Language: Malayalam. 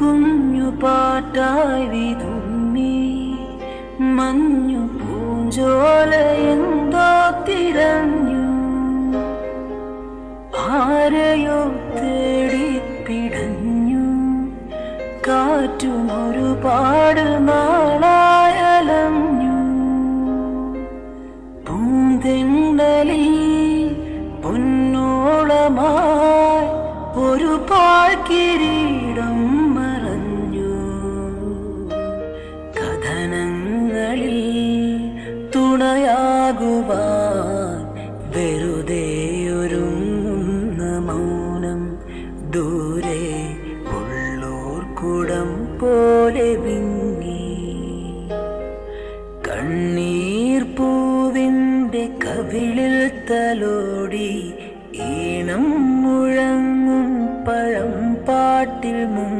കുഞ്ഞു പാട്ടായി വിതുമ്മി. മഞ്ഞു പൂഞ്ചോലയെന്തോ തിരഞ്ഞു. ആരെയോ തേടി പിടഞ്ഞു കാറ്റും ഒരുപാട് നാളായലഞ്ഞു പൂന്തെണ്ടലിൽ പൊന്നോളമായി ഒരു പാൽ മറഞ്ഞു കഥനങ്ങളിൽ തുണയാകുവാൻ വെറുതെ ഒരുങ്ങുന്ന മൗനം ദൂരെ ഉള്ളോർക്കുടം പോലെ വിങ്ങി. കണ്ണീർ പൂവിന്റെ കവിളിൽ തലോടി ഈണം മുഴങ്ങും പഴം പാട്ടിൽ മുങ്ങി.